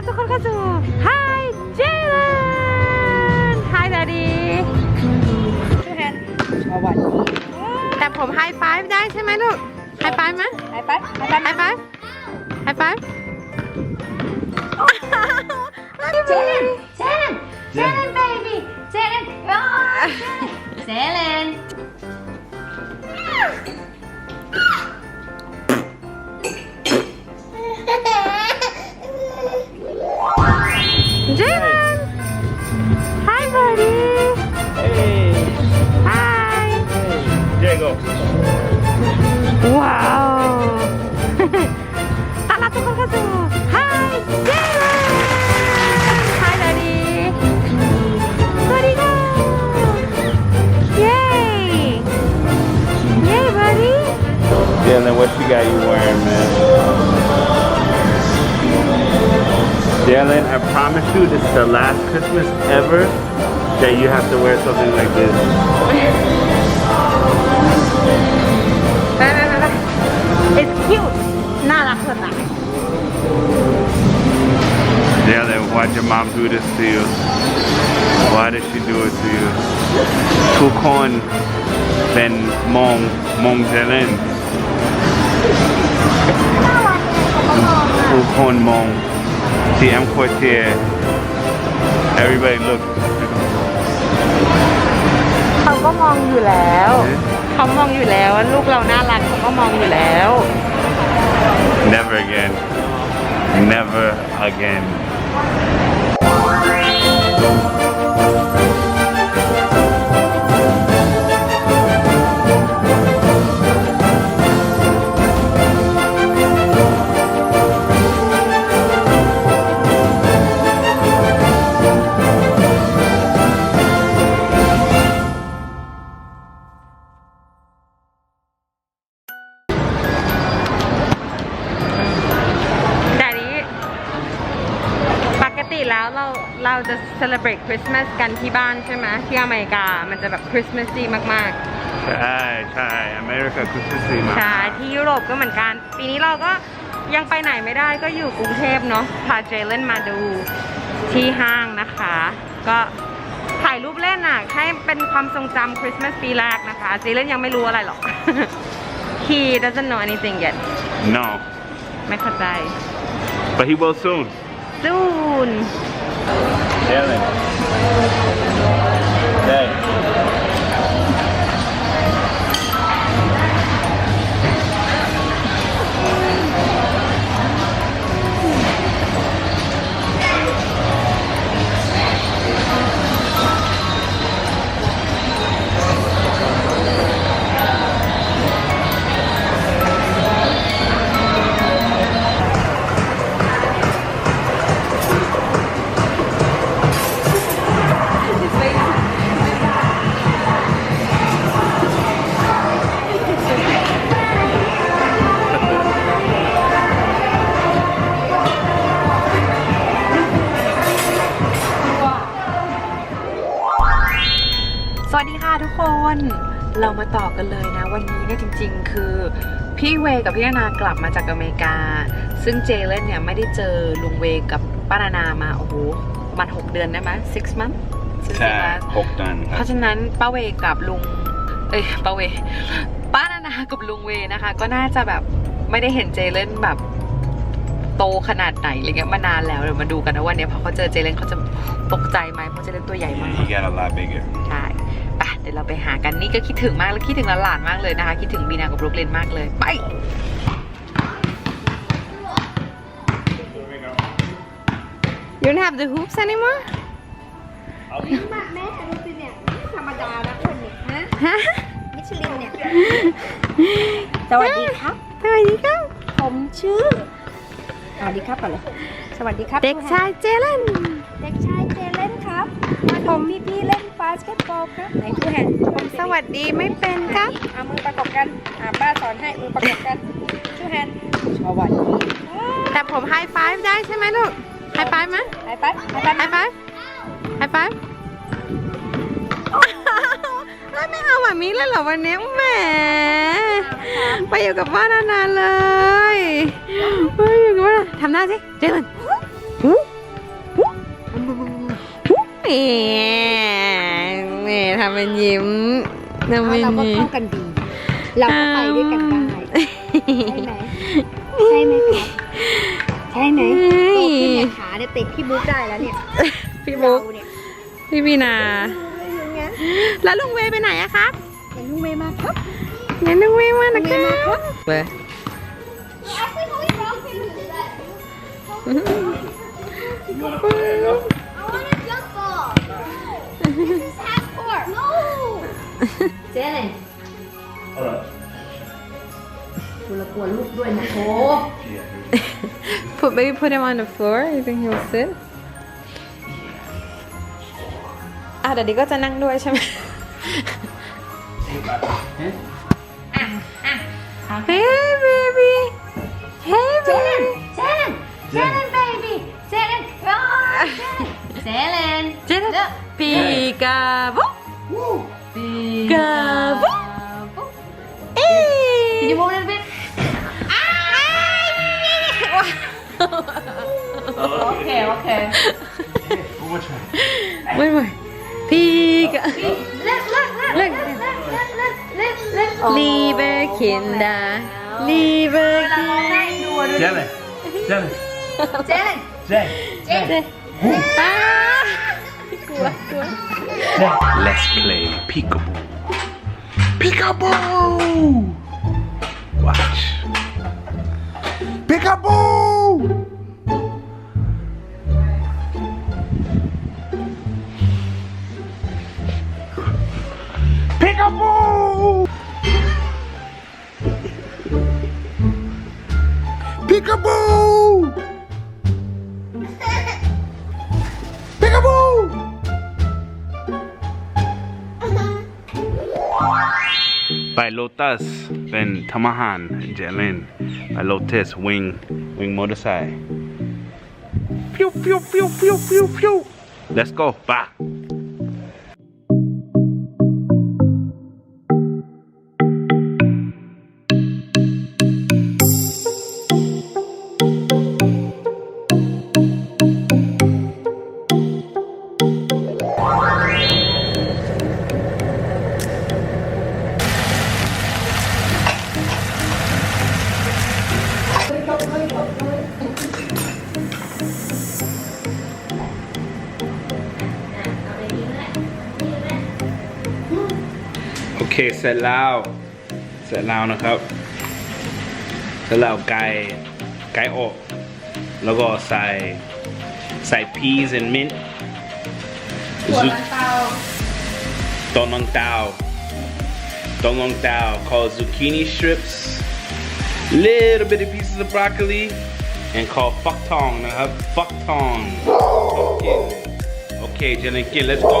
รับทุกคนเข้าสู่ Hi Jalen Hi Daddy ชื่อแฮนสวัสดีแต่ผมไฮไฟฟ์ได้ใช่ไหมลูกไฮไฟฟ์ไหมไฮไฟว์ไฮไฟว์ไฮไฟฟ์ไฮไฟฟ์เจนเจนเจนเบบี้เจนเจเลนเจลั น Hi buddy Hey, Hi Diego. ว้าวต้อนรับทุกคนเข้าสู่ Hi Jalen Hi Daddy สวัสดีค่ะเย้เย้ buddy Dylan, what you got you wearing, Dylan, I promise you this is the last Christmas ever that you have to wear something like this. ไปไปไปไป It's cute น่ารักสดใส Dylan, why'd your mom do this to you? Why did she do it to you? ทุกคนเป็นมอ งมองเจเลนทุกคนมอง TM Quartier everybody look เขาก็มองอยู่แล้ว เขามองอยู่แล้วว่าลูกเราน่ารักเขาก็มองอยู่แล้ว never again never again เราจะ celebrate Christmas กันที่บ้านใช่ไหมที่อเมริกา มันจะแบบ Christmassy มากใช่ใช่อเมริกาคือคริสต์มาๆใช่ที่ยุโรปก็เหมือนกัน ปีนี้เราก็ยังไปไหนไม่ได้ก็อยู่กรุงเทพเนาะพาเจเลนมาดูที่ห้างนะคะ ก็ถ่ายรูปเล่นอะ ให้เป็นความทรงจำคริสต์มาสปีแรกนะคะเจเลนยังไม่รู้อะไรหรอก He doesn't know anything yet no ไม่เข้าใจ but he will soon soon ทุกคนเรามาต่อกันเลยนะ วันนี้เนี่ยจริง ๆ คือพี่เวย์กับพี่นานากลับมาจากอเมริกา ซึ่งเจเลนเนี่ยไม่ได้เจอลุงเวย์กับป้านานามาโอ้โหประมัน6เดือนได้ไหม six months ใช่หกตันคเพรับราะฉะนั้นป้าเวกับลุงเอ้ยป้าเวป้านานากับลุงเวนะคะ ก็น่าจะแบบไม่ได้เห็นเจเลนแบบโตขนาดไหนอะไรเงี้ยมานานแล้วเดี๋ยวมาดูกันนะวันนี้พอเขาเจอเจเลนเขาจะตกใจไหมเพราะเจเลนตัวใหญ่มาก he got a lot bigger ใช่ไปเดี๋ยวเราไปหากันนี่ก็คิดถึงมากแล้วคิดถึงหลานๆมากเลยนะคะ คิดถึงบีนากับบรุกลินมากเลย ไป You don't have the hoops anymore มาแม่ดูสิเนี่ยไม่ธรรมดานะคนเนี่ยฮะฮะมิชลินเนี่ยสวัสดีครับสวัสดีครับ ผมชื่อสวัสดีครับก่อนเลยสวัสดีครับ เด็กชายเจเลนเด็กชายเจเล่นครับ มาดูพี่พี่ๆเล่นบาสเกตบอลครับไหนผู้แฮนผมสวัสดีไม่เป็นครับเอามือประกบกันอ่าป้าสอนให้มือประกบกันชูแฮนสวัสดีแต่ผมไฮไฟฟ์ได้ใช่ไหมลูกไฮไฟฟ์ไหมไฮไฟว์ไฮไฟว์ไฮไฟฟ์ไฮไฟฟ์แล้วไม่เอาแบบนี้เลยเหรอวันนี้แหมไปอยู่กับบ้านนานๆเลยไปอยู่กับบ้านทำหน้าสิเจเลนนี่ ทำเป็นยิ้มทำเป็นเราก็ยิ้มเข้ากันดี เราก็ไปด้วยกันได้ใช่ไหมใช่ไหมครับใช่ไหมโตขึ้นเนี่ยขาเนี่ยติดพี่บุ๊กได้แล้วเนี่ย พี่บุ๊กเราเนี่ยพี่พีนาอย่างเงี้ยแล้วลุงเวย์ไปไหนอะครับเห็นลุงเมย์มาครับเห็นลุงเวย์มานะคลุงเวย์มาครัรับบเว้ยเจเลนกูละกลัวลูกด้วยนะโ put maybe put him on the floor you think he'll sit อะเดี๋ยวนี้ก็จะนั่งด้วยใช่ไหม Hey baby Hey เจเลน baby เจเลนเจเลน baby เจเลน เจเลนเจนปีกาบุปีกาบุเอ้ Can you move a little bit? Okay, okay. ไม่ไหวปีกา Look, look, look, Look. look, look, look, look, look. Liebe Kinder Liebe Kinder Jelly. Jelly. Jalen, Jay. Jalen. อ่า Let's play peekaboo. Peekaboo! Watch. Peekaboo! Peekaboo! Peekaboo! by Lotus เป็นทำอาหารเจเลน by Lotus Wing Wing Motorcycle ฟิวฟิวฟิวฟิวฟิวฟิว let's go ป่ เค เสร็จแล้ว เสร็จแล้วนะครับ เสร็จแล้วไก่ ไก่อบแล้วก็ใส่ ใส่ peas and mint ถั่วลังเตาต้นลังเตาต้นลังเตา called zucchini strips little bitty pieces of broccoli and called fuck tong นะครับ fuck tong โอเคโอเคเจนกิน let's go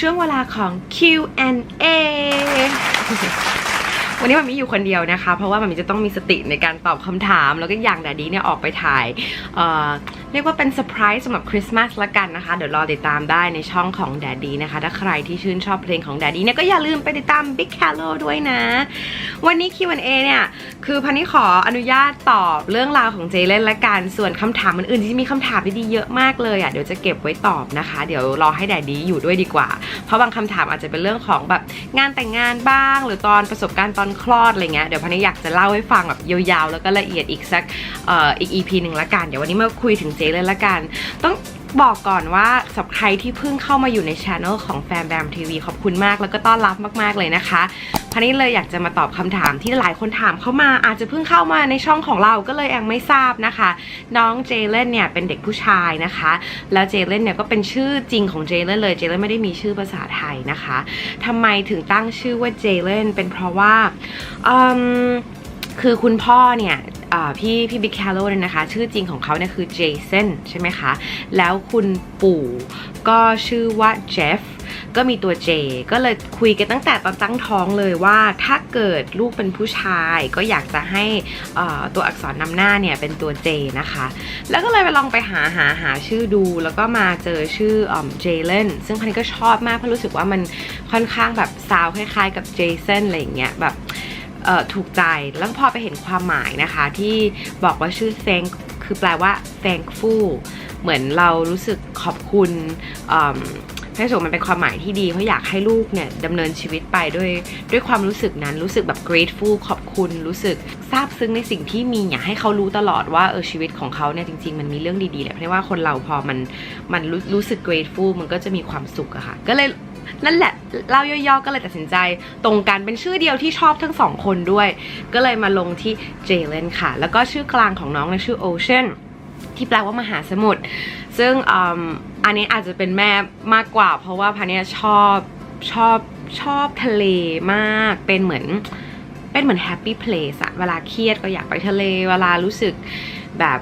ช่วงเวลาของ Q&A วันนี้มันมีอยู่คนเดียวนะคะ เพราะว่ามันมีจะต้องมีสติในการตอบคำถาม แล้วก็อย่างแดาดีเนี่ยออกไปถ่าย เรียกว่าเป็นเซอร์ไพรส์สำหรับคริสต์มาสละกันนะคะ เดี๋ยวรอติดตามได้ในช่องของแดดดี้นะคะ ถ้าใครที่ชื่นชอบเพลงของแดดดี้เนี่ยก็อย่าลืมไปติดตาม Big c a l o ด้วยนะ วันนี้ Q&A เนี่ยคือพันนี่ขออนุญาตตอบเรื่องราวของเจเล่นละกัน ส่วนคำถามอื่นๆที่มีคำถามดีๆเยอะมากเลยอะเดี๋ยวจะเก็บไว้ตอบนะคะ เดี๋ยวรอให้แดดดี้อยู่ด้วยดีกว่า เพราะบางคำถามอาจจะเป็นเรื่องของแบบงานแต่งงานบ้าง หรือตอนประสบการณ์ตอนคลอดอะไรเงี้ยเดี๋ยวพันนี่อยากจะเล่าให้ฟังแบบยาวๆ แล้วก็ละเอียดอีกสักอออีก EP หนึ่งละกันเดี๋ยววันนี้มาคุยถึงเจเล่นละกัน ต้องบอกก่อนว่าสำหรับใครที่เพิ่งเข้ามาอยู่ในช anel ของแฟนแบมทีวีขอบคุณมากแล้วก็ต้อนรับมาก ๆ เลยนะคะพันนี้เลยอยากจะมาตอบคำถามที่หลายคนถามเข้ามาอาจจะเพิ่งเข้ามาในช่องของเราก็เลยยังไม่ทราบนะคะ น้องเจเลนเนี่ยเป็นเด็กผู้ชายนะคะ แล้วเจเลนเนี่ยก็เป็นชื่อจริงของเจเลนเลยเจเลนไม่ได้มีชื่อภาษาไทยนะคะทำไมถึงตั้งชื่อว่าเจเลนเป็นเพราะว่าคือคุณพ่อเนี่ย พี่พี่บิ๊กแคลโลเนี่ยนะคะ ชื่อจริงของเขาเนี่ยคือเจสันใช่ไหมคะ แล้วคุณปู่ก็ชื่อว่าเจฟก็มีตัว J ก็เลยคุยกันตั้งแต่ตอนตั้งท้องเลยว่าถ้าเกิดลูกเป็นผู้ชายก็อยากจะให้ตัวอักษรนำหน้าเนี่ยเป็นตัว J นะคะ แล้วก็เลยไปลองไปหาหาหาชื่อดู แล้วก็มาเจอชื่อเจเลนซึ่งพันนี้ก็ชอบมากเพราะรู้สึกว่ามันค่อนข้างแบบซาวคล้ายๆกับเจสันอะไรอย่างเงี้ยแบบ ถูกใจแล้วพอไปเห็นความหมายนะคะ ที่บอกว่าชื่อ thank คือแปลว่า thankful เหมือนเรารู้สึกขอบคุณอืมให้รู้สึกว่ามันเป็นความหมายที่ดีเพราะอยากให้ลูกเนี่ยดำเนินชีวิตไปด้วยด้วยความรู้สึกนั้นรู้สึกแบบ grateful ขอบคุณรู้สึกซาบซึ้งในสิ่งที่มีอยากให้เขารู้ตลอดว่าเออชีวิตของเขาเนี่ยจริง ๆ มันมีเรื่องดีๆแหละเพราะว่าคนเราพอมันมันรู้รู้สึก grateful มันก็จะมีความสุขอะค่ะก็เลย นั่นแหละเล่าย่อๆก็เลยตัดสินใจ ตรงกันเป็นชื่อเดียวที่ชอบทั้งสองคนด้วย ก็เลยมาลงที่เจเลนค่ะ แล้วก็ชื่อกลางของน้องเนี่ยชื่อโอเชียนที่แปลว่ามหาสมุทรซึ่งอืมอันนี้อาจจะเป็นแม่มากกว่า เพราะว่าพันเนี่ยชอบชอบชอบทะเลมากเป็นเหมือนเป็นเหมือนแฮปปี้เพลสอะเวลาเครียดก็อยากไปทะเล เวลารู้สึกแบบ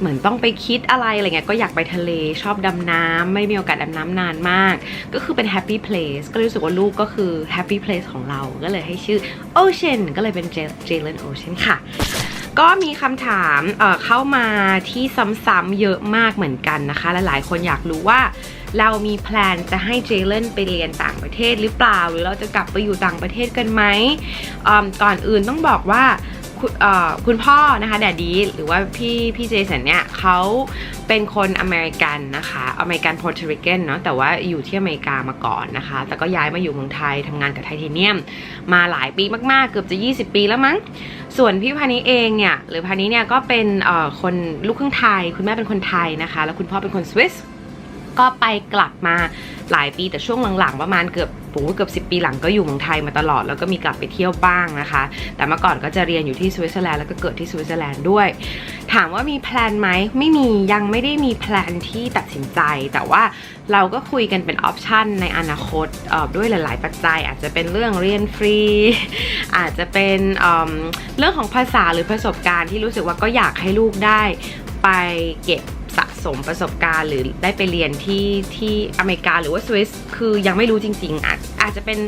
เหมือนต้องไปคิดอะไรอะไรเงี้ยก็อยากไปทะเลชอบดำน้ำไม่มีโอกาสดำน้ำนานมาก ก็คือเป็นแฮปปี้เพลสก็รู้สึกว่าลูกก็คือแฮปปี้เพลสของเราก็เลยให้ชื่อ Ocean ก็เลยเป็น Jalen Ocean ค่ะก็มีคำถามเเข้ามาที่ซ้ำๆเยอะมากเหมือนกันนะคะ และหลายคนอยากรู้ว่า เรามีแพลนจะให้เจเลนไปเรียนต่างประเทศหรือเปล่า หรือเราจะกลับไปอยู่ต่างประเทศกันไหมก่อนอื่นต้องบอกว่า คุณพ่อนะคะแดดดีหรือว่าพี่พี่เจสันเนี่ยเขาเป็นคนอเมริกันนะคะอเมริกันพอร์ตริกันเนาะแต่ว่าอยู่ที่อเมริกามาก่อนนะคะ แต่ก็ย้ายมาอยู่เมืองไทยทำงานกับไทเทเนียม มาหลายปีมากๆ เกือบจะ 20 ปีแล้วมั้ง ส่วนพี่พานิเองเนี่ยหรือพานิเนี่ยก็เป็นคนลูกครึ่งไทย คุณแม่เป็นคนไทยนะคะ แล้วคุณพ่อเป็นคนสวิสก็ไปกลับมาหลายปีแต่ช่วงหลังๆ ประมาณเกือบ ผมว่าเกือบ10 ปีหลังก็อยู่เมืองไทยมาตลอด แล้วก็มีกลับไปเที่ยวบ้างนะคะ แต่เมื่อก่อนก็จะเรียนอยู่ที่สวิตเซอร์แลนด์แล้วก็เกิดที่สวิตเซอร์แลนด์ด้วย ถามว่ามีแพลนไหมไม่มียังไม่ได้มีแพลนที่ตัดสินใจ แต่ว่าเราก็คุยกันเป็นออปชันในอนาคตด้วยหลาย ๆ ปัจจัย อาจจะเป็นเรื่องเรียนฟรี อาจจะเป็นเเรื่องของภาษาหรือประสบการณ์ที่รู้สึกว่าก็อยากให้ลูกได้ไปเก็บ สะสมประสบการณ์ หรือได้ไปเรียนที่ที่อเมริกาหรือว่าสวิสคือยังไม่รู้จริง ๆ อาจอาจจะเป็น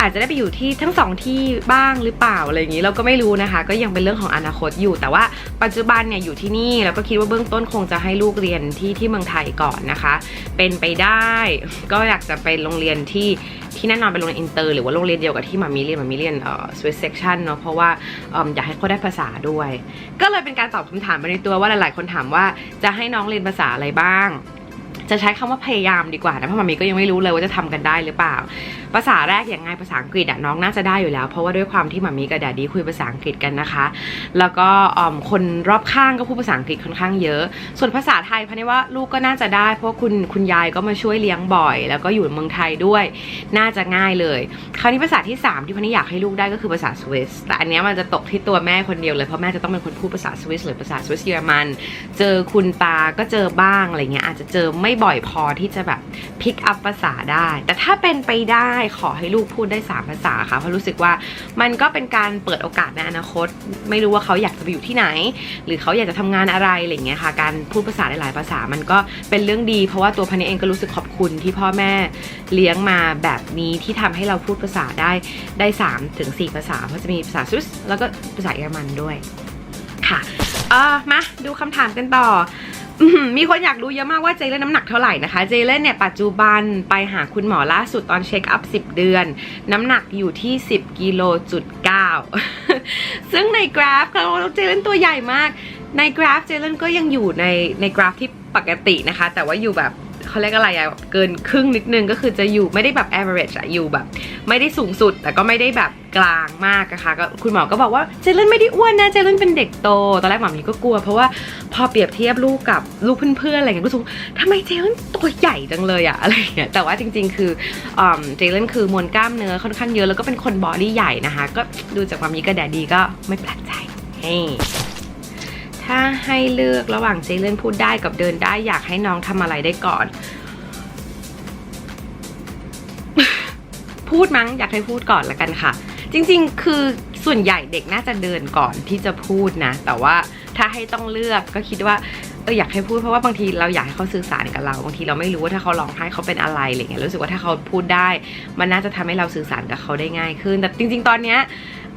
อาจจะได้ไปอยู่ที่ทั้งสองที่บ้างหรือเปล่าอะไรอย่างนี้เราก็ไม่รู้นะคะ ก็ยังเป็นเรื่องของอนาคตอยู่ แต่ว่าปัจจุบันเนี่ยอยู่ที่นี่แล้วก็คิดว่าเบื้องต้นคงจะให้ลูกเรียนที่ที่เมืองไทยก่อนนะคะ เป็นไปได้ ก็อยากจะไปโรงเรียนที่ที่แน่นอนเป็นโรงเรียนอินเตอร์หรือว่าโรงเรียนเดียวกับที่มามีเรียนมามีเรียนเอ่อสวิสเซกชันเนาะเพราะว่าเอิ่มอยากให้เขาได้ภาษาด้วย ก็เลยเป็นการตอบคำถามไปในตัวว่าหลาย ๆ คนถามว่าจะให้น้องเรียนภาษาอะไรบ้างจะใช้คำว่าพยายามดีกว่านะเพราะมามีก็ยังไม่รู้เลยว่าจะทำกันได้หรือเปล่าภาษาแรกอย่างไงภาษาอังกฤษอะน้องน่าจะได้อยู่แล้ว เพราะว่าด้วยความที่มามีกับดดดี้คุยภาษาอังกฤษกันนะคะ แล้วก็คนรอบข้างก็พูดภาษาอังกฤษค่อนข้างเยอะ ส่วนภาษาไทยพันว่าลูกก็น่าจะได้ เพราะว่าคุณคุณยายก็มาช่วยเลี้ยงบ่อย แล้วก็อยู่เมืองไทยด้วย น่าจะง่ายเลย คราวนี้ภาษาที่ 3 ที่พันนี่อยากให้ลูกได้ก็คือภาษาสวิสแต่อันนี้มันจะตกที่ตัวแม่คนเดียวเลยเพราะแม่จะต้องเป็นคนพูดภาษาสวิสหรือภาษาสวิสเยอรมัน เจอคุณตาก็เจอบ้างอะไรเงี้ยอาจจะเจอไม่บ่อยพอที่จะแบบพิกอัพภาษาได้ แต่ถ้าเป็นไปได้ขอให้ลูกพูดได้3ภาษาค่ะเพราะรู้สึกว่ามันก็เป็นการเปิดโอกาสในอนาคต ไม่รู้ว่าเขาอยากจะไปอยู่ที่ไหน หรือเขาอยากจะทำงานอะไรอะไรอย่างเงี้ยค่ะ การพูดภาษาหลาย ๆ ภาษามันก็เป็นเรื่องดี เพราะว่าตัวพันเองก็รู้สึกขอบคุณที่พ่อแม่เลี้ยงมาแบบนี้ที่ทำให้เราพูดภาษาได้ได้3ถึง4ภาษาเพราะจะมีภาษาสวิสแล้วก็ภาษาเยอรมันด้วยค่ะเออมาดูคำถามกันต่อ มีคนอยากรู้เยอะมากว่าเจเล่นน้ำหนักเท่าไหร่นะคะ เจเล่นเนี่ยปัจจุบันไปหาคุณหมอล่าสุดตอนเช็คอัพ 10 เดือน น้ำหนักอยู่ที่ 10กิโลจุด9ซึ่งในกราฟเขาเจเล่นตัวใหญ่มาก ในกราฟเจเล่นก็ยังอยู่ในในกราฟที่ปกตินะคะ แต่ว่าอยู่แบบ เขาเรียกอะไรอะเกินครึ่งนิดนึงก็คือจะอยู่ไม่ได้แบบ average อะอยู่แบบ ไม่ได้สูงสุด แต่ก็ไม่ได้แบบกลางมากนะคะก็คุณหมอก็บอกว่าเจเลนไม่ได้อ้วนนะเจเลนเป็นเด็กโต ตอนแรกหมอมีก็กลัว เพราะว่าพอเปรียบเทียบลูกกับลูกเพื่อนๆอะไรเงี้ยก็รู้สึกทำไมเจเลนตัวใหญ่จังเลยอะอะไรเงี้ยแต่ว่าจริง ๆ คือเจเลนคือมวลกล้ามเนื้อค่อนข้างเยอะแล้วก็เป็นคนบอดี้ใหญ่นะคะ ก็ดูจากความมีกระแดดดีก็ไม่แปลกใจเฮ้ ถ้าให้เลือกระหว่างเจเลนพูดได้กับเดินได้อยากให้น้องทำอะไรได้ก่อน พูดมั้งอยากให้พูดก่อนละกันค่ะ จริงๆ คือส่วนใหญ่เด็กน่าจะเดินก่อนที่จะพูดนะ แต่ว่าถ้าให้ต้องเลือกก็คิดว่าเอออยากให้พูดเพราะว่าบางทีเราอยากให้เขาสื่อสารกับเราบางทีเราไม่รู้ว่าถ้าเขาร้องไห้เขาเป็นอะไรอะไรเงี้ยรู้สึกว่าถ้าเขาพูดได้ มันน่าจะทำให้เราสื่อสารกับเขาได้ง่ายขึ้น แต่จริง ๆ ตอนเนี้ย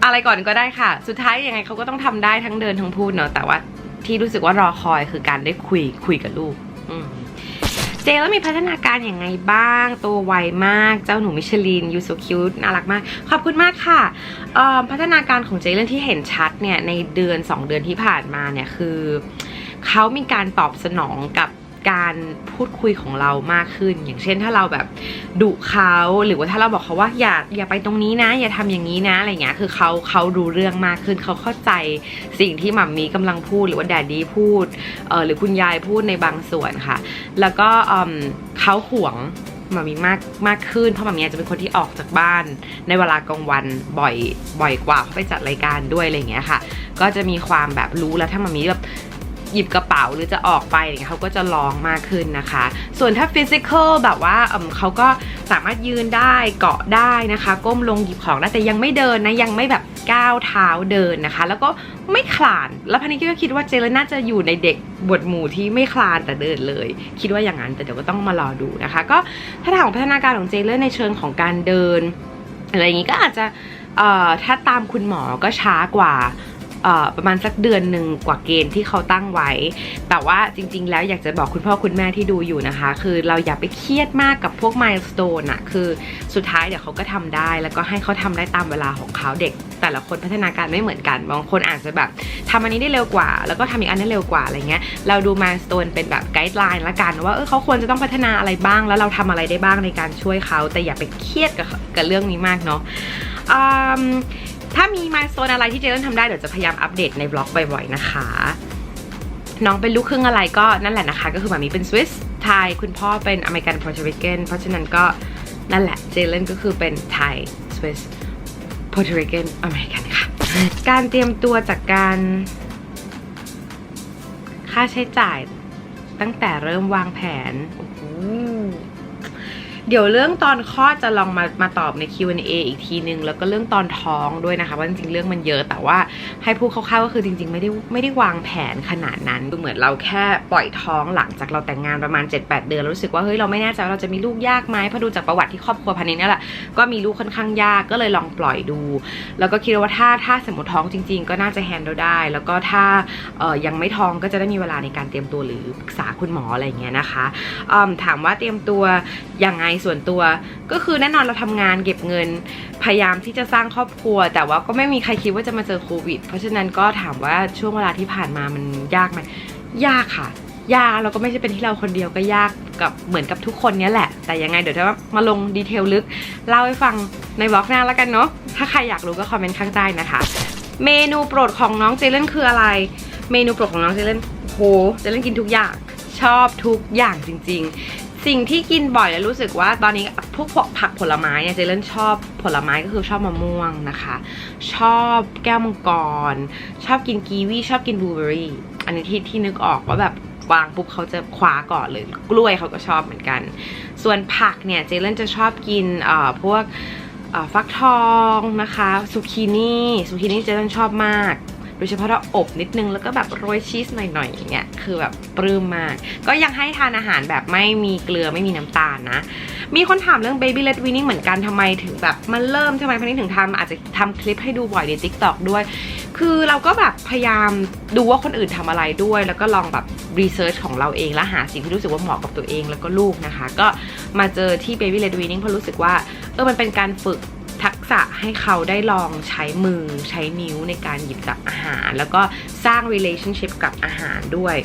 อะไรก่อนก็ได้ค่ะ สุดท้ายยังไงเขาก็ต้องทำได้ทั้งเดินทั้งพูดเนอะแต่ว่า ที่รู้สึกว่ารอคอยคือการได้คุยคุยกับลูกอืมเจแล้วมีพัฒนาการอย่างไงบ้าง ตัวไวมากเจ้าหนูมิชลินยูโซคิวน่ารักมาก ขอบคุณมากค่ะเอิ่มพัฒนาการของเจเล่นที่เห็นชัดเนี่ยในเดือน 2 เดือนที่ผ่านมาเนี่ยคือเขามีการตอบสนองกับ การพูดคุยของเรามากขึ้น อย่างเช่นถ้าเราแบบดุเขาหรือว่าถ้าเราบอกเขาว่าอย่าอย่าไปตรงนี้นะ อย่าทำอย่างนี้นะอะไรเงี้ยคือเขาเขารู้เรื่องมากขึ้นเขาเข้าใจสิ่งที่หมัมมี่กำลังพูดหรือว่าแดดดี้พูดเออหรือคุณยายพูดในบางส่วนค่ะ แล้วก็อืมเขาห่วงมามีมากมากขึ้น เพราะมามีอาจจะเป็นคนที่ออกจากบ้าน ในเวลากลางวันบ่อยบ่อยกว่าเขาไปจัดรายการด้วยอะไรอย่างเงี้ยค่ะ ก็จะมีความแบบรู้แล้วถ้ามามีแบบ หยิบกระเป๋าหรือจะออกไปอะไรเงี้ยเขาก็จะร้องมากขึ้นนะคะ ส่วนถ้าฟิสิกอลแบบว่าเขาก็สามารถยืนได้เกาะได้นะคะ ก้มลงหยิบของได้แต่ยังไม่เดินนะยังไม่แบบก้าวเท้าเดินนะคะ แล้วก็ไม่คลาน แล้วพันนี้ก็คิดว่าเจเลน่าจะอยู่ในเด็กบทหมู่ที่ไม่คลานแต่เดินเลย คิดว่าอย่างนั้นแต่เดี๋ยวก็ต้องมารอดูนะคะ ก็ถ้าถามพัฒนาการของเจเลนในเชิงของการเดินอะไรอย่างนี้ก็อาจจะถ้าตามคุณหมอก็ช้ากว่า ประมาณสักเดือนหนึ่งกว่าเกณฑ์ที่เขาตั้งไว้ แต่ว่าจริง ๆ แล้วอยากจะบอกคุณพ่อคุณแม่ที่ดูอยู่นะคะ คือเราอย่าไปเครียดมากกับพวกม l ส s ต n e อะคือสุดท้ายเดี๋ยวเขาก็ทำได้ แล้วก็ให้เขาทำได้ตามเวลาของเขาเด็ก แต่ละคนพัฒนาการไม่เหมือนกันบางคนอาจจะแบบทำอันนี้ได้เร็วกว่า แล้วก็ทำอีกอันนั้เร็วกว่าอะไรเงี้ยเราดูม l ส s ต n e เป็นแบบไกด์ไลน์ละกันว่าเออเขาควรจะต้องพัฒนาอะไรบ้าง แล้วเราทำอะไรได้บ้างในการช่วยเขาแต่อย่าไปเครียดกับกับเรื่องนี้มากเนาะ ถ้ามีมายโซนอะไรที่เจเล่นทำได้เดี๋ยวจะพยายามอัปเดตในบล็อกบ่อยๆนะคะ น้องเป็นลูกครึ่งอะไรก็นั่นแหละนะคะ ก็คือหมามีเป็นสวิสไทย คุณพ่อเป็นอเมริกันพอร์ตริกันเพราะฉะนั้นก็นั่นแหละเจเลนก็คือเป็นไทยสวิสพอร์ตริกันอเมริกันค่ะ การเตรียมตัวจากการค่าใช้จ่ายตั้งแต่เริ่มวางแผน โอ้โห เดี๋ยวเรื่องตอนคลอดจะลองมามาตอบใน Q&A อีกทีนึง แล้วก็เรื่องตอนท้องด้วยนะคะว่าจริงๆเรื่องมันเยอะแต่ว่าให้พูดคร่าวๆก็คือจริง ๆ ไม่ได้ไม่ได้วางแผนขนาดนั้นคือเหมือนเราแค่ปล่อยท้องหลังจากเราแต่งงานประมาณ 7-8 เดือนรู้สึกว่าเฮ้ยเราไม่แน่ใจว่าเราจะมีลูกยากไหมเพราะดูจากประวัติที่ครอบครัวพันนี้นี่แหละก็มีลูกค่อนข้างยากก็เลยลองปล่อยดู แล้วก็คิดว่าถ้าถ้าสมมติท้องจริง ๆ ก็น่าจะแฮนด์ได้ แล้วก็ถ้ายังไม่ท้องก็จะได้มีเวลาในการเตรียมตัวหรือปรึกษาคุณหมออะไรอย่างเงี้ยนะคะถามว่าเตรียมตัวยังไงส่วนตัว ก็คือแน่นอนเราทำงานเก็บเงิน พยายามที่จะสร้างครอบครัว แต่ว่าก็ไม่มีใครคิดว่าจะมาเจอโควิด เพราะฉะนั้นก็ถามว่าช่วงเวลาที่ผ่านมามันยากไหมยากค่ะ ยากแล้วก็ไม่ใช่เป็นที่เราคนเดียวก็ยากกับเหมือนกับทุกคนเนี้ยแหละ แต่ยังไงเดี๋ยวจะมาลงดีเทลลึกเล่าให้ฟังในบล็อกหน้าแล้วกันเนาะถ้าใครอยากรู้ก็คอมเมนต์ข้างใต้นะคะ เมนูโปรดของน้องเจเลนคืออะไร เมนูโปรดของน้องเจเลนโหเจเลนกินทุกอย่างชอบทุกอย่างจริงๆ สิ่งที่กินบ่อยแล้วรู้สึกว่าตอนนี้พวกผักผลไม้เนี่ยเจเลนชอบผลไม้ก็คือชอบมะม่วงนะคะ ชอบแก้วมังกร ชอบกินกีวีชอบกินบลูเบอรี่อันนี้ที่ที่นึกออกว่าแบบวางปุ๊บเขาจะคว้าก่อนเลยกล้วยเขาก็ชอบเหมือนกัน ส่วนผักเนี่ยเจเลนจะชอบกินเอ่อพวกฟักทองนะคะซูกินี่ซูกินี่เจเลนชอบมาก ดยเฉพาะถ้าอบนิดนึงแล้วก็แบบโรยชีสหน่อยๆอย่างเงี้ยคือแบบปลื้มมาก ก็ยังให้ทานอาหารแบบไม่มีเกลือไม่มีน้ำตาลนะ มีคนถามเรื่อง baby led weaning เหมือนกันทำไมถึงแบบมันเริ่มทำไมพันนี้ถึงทำอาจจะทำคลิปให้ดูบ่อยใน TikTok ด้วย คือเราก็แบบพยายามดูว่าคนอื่นทำอะไรด้วย แล้วก็ลองแบบรีเสิร์ชของเราเองแล้วหาสิ่งที่รู้สึกว่าเหมาะกับตัวเองแล้วก็ลูกนะคะ ก็มาเจอที่ baby led weaning เพราะรู้สึกว่าเออมันเป็นการฝึก ทักษะให้เขาได้ลองใช้มือใช้นิ้วในการหยิบจับอาหาร แล้วก็สร้าง relationship กับอาหารด้วย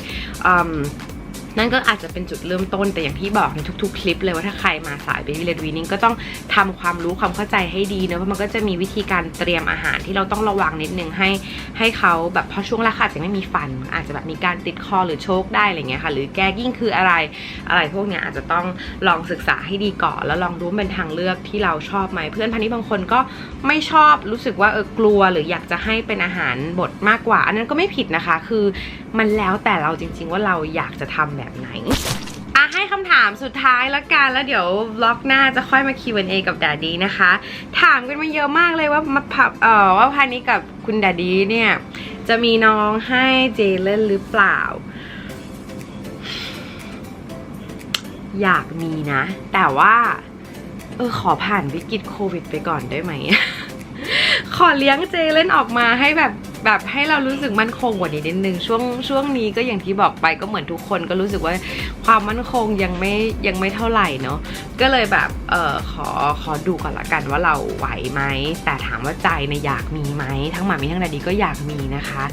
นั่นก็อาจจะเป็นจุดเริ่มต้นแต่อย่างที่บอกในทุกๆ คลิปเลยว่าถ้าใครมาสาย baby led weaning ก็ต้องทำความรู้ความเข้าใจให้ดีเนอะเพราะมันก็จะมีวิธีการเตรียมอาหารที่เราต้องระวังนิดนึงให้ให้เขาแบบเพราะช่วงแรกเขาอาจจะไม่มีฟัน อาจจะแบบมีการติดคอหรือโชคได้อะไรเงี้ยค่ะ หรือแกกิ้งคืออะไรอะไรพวกเนี้ยอาจจะต้องลองศึกษาให้ดีก่อนแล้วลองรู้เป็นทางเลือกที่เราชอบไหมเพื่อนพันนี้บางคนก็ไม่ชอบรู้สึกว่าเออกลัวหรืออยากจะให้เป็นอาหารบดมากกว่า อันนั้นก็ไม่ผิดนะคะ คือ มันแล้วแต่เราจริง ๆ ว่าเราอยากจะทำแบบไหนอะให้คำถามสุดท้ายแล้วกันแล้วเดี๋ยวบล็อกหน้าจะค่อยมา Q&A กับดาดีนะคะ ถามกันมาเยอะมากเลยว่ามาพับเอ่อว่าพานี้กับคุณดาดีเนี่ยจะมีน้องให้เจเล่นหรือเปล่า อยากมีนะ แต่ว่า เออขอผ่านวิกฤตโควิดไปก่อนได้ไหม ขอเลี้ยงเจเล่นออกมาให้แบบ แบบให้เรารู้สึกมั่นคงกว่านี้นิดนึงช่วงช่วงนี้ก็อย่างที่บอกไปก็เหมือนทุกคนก็รู้สึกว่าความมั่นคงยังไม่ยังไม่เท่าไหร่เนาะก็เลยแบบเออขอขอดูก่อนละกันว่าเราไหวไหมแต่ถามว่าใจเนอยากมีไหมทั้งหมามีทั้งดาดีก็อยากมีนะคะ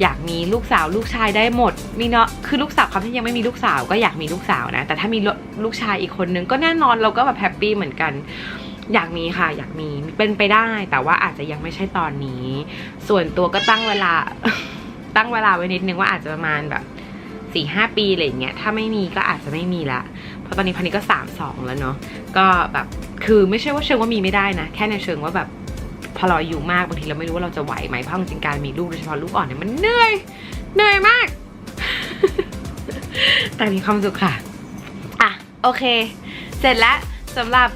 อยากมีลูกสาวลูกชายได้หมด มีเนาะคือลูกสาวเขาที่ยังไม่มีลูกสาวก็อยากมีลูกสาวนะแต่ถ้ามีลูกชายอีกคนนึงก็แน่นอนเราก็แบบแฮปปี้เหมือนกัน อยากมีค่ะ อยากมีเป็นไปได้ แต่ว่าอาจจะยังไม่ใช่ตอนนี้ ส่วนตัวก็ตั้งเวลา ตั้งเวลาไว้นิดนึงว่าอาจจะประมาณแบบสี่ห้าปีอะไรอย่างเงี้ยถ้าไม่มีก็อาจจะไม่มีละเพราะตอนนี้พันนี้ก็สามสองแล้วเนาะก็แบบคือไม่ใช่ว่าเชิงว่ามีไม่ได้นะ แค่ในเชิงว่าแบบพอเราอายุมากบางทีเราไม่รู้ว่าเราจะไหวไหมเพราะจริงๆการมีลูกโดยเฉพาะลูกอ่อนเนี่ยมันเหนื่อยเหนื่อยมาก แต่มีความสุขค่ะ อะ โอเค เสร็จแล้ว สำหรับ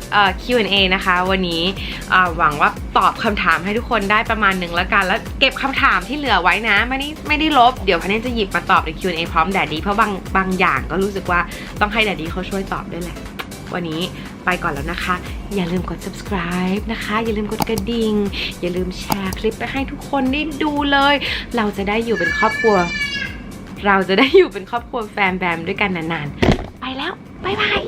Q&A นะคะ วันนี้หวังว่าตอบคำถามให้ทุกคนได้ประมาณหนึ่งแล้วกัน แล้วเก็บคำถามที่เหลือไว้นะ ไม่ได้ไม่ได้ลบ เดี๋ยวพันนี้จะหยิบมาตอบใน Q&A พร้อมแดดดี เพราะบางบางอย่างก็รู้สึกว่าต้องให้แดดดีเขาช่วยตอบด้วยแหละ วันนี้ไปก่อนแล้วนะคะ อย่าลืมกด subscribe นะคะ อย่าลืมกดกระดิ่ง อย่าลืมแชร์คลิปไปให้ทุกคนได้ดูเลย เราจะได้อยู่เป็นครอบครัว เราจะได้อยู่เป็นครอบครัวแฟนแบมด้วยกันนานๆ ไปแล้ว บ๊ายบาย